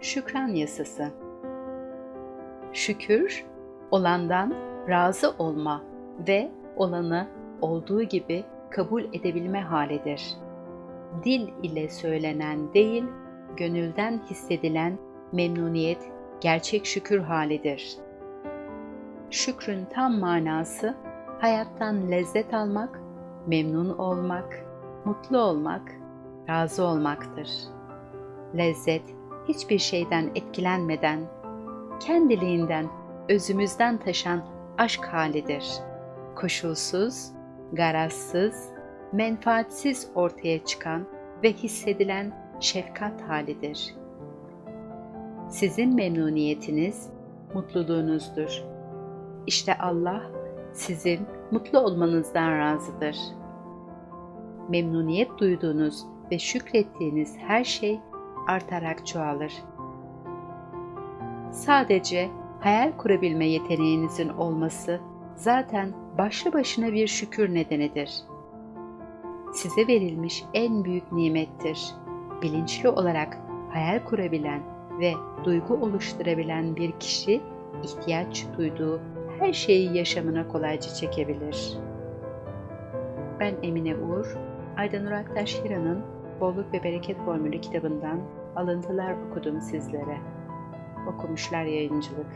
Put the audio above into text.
Şükran Yasası Şükür, olandan razı olma ve olanı olduğu gibi kabul edebilme halidir. Dil ile söylenen değil, gönülden hissedilen memnuniyet gerçek şükür halidir. Şükrün tam manası hayattan lezzet almak, memnun olmak, mutlu olmak, razı olmaktır. Lezzet hiçbir şeyden etkilenmeden, kendiliğinden, özümüzden taşan aşk halidir. Koşulsuz, garazsız, menfaatsiz ortaya çıkan ve hissedilen şefkat halidir. Sizin memnuniyetiniz mutluluğunuzdur. İşte Allah sizin mutlu olmanızdan razıdır. Memnuniyet duyduğunuz ve şükrettiğiniz her şey artarak çoğalır. Sadece hayal kurabilme yeteneğinizin olması zaten başlı başına bir şükür nedenidir. Size verilmiş en büyük nimettir. Bilinçli olarak hayal kurabilen ve duygu oluşturabilen bir kişi ihtiyaç duyduğu her şeyi yaşamına kolayca çekebilir. Ben Emine Uğur, Aydanur Aktaş Hira'nın Bolluk ve Bereket Formülü kitabından alıntılar okudum sizlere. Okumuşlar Yayıncılık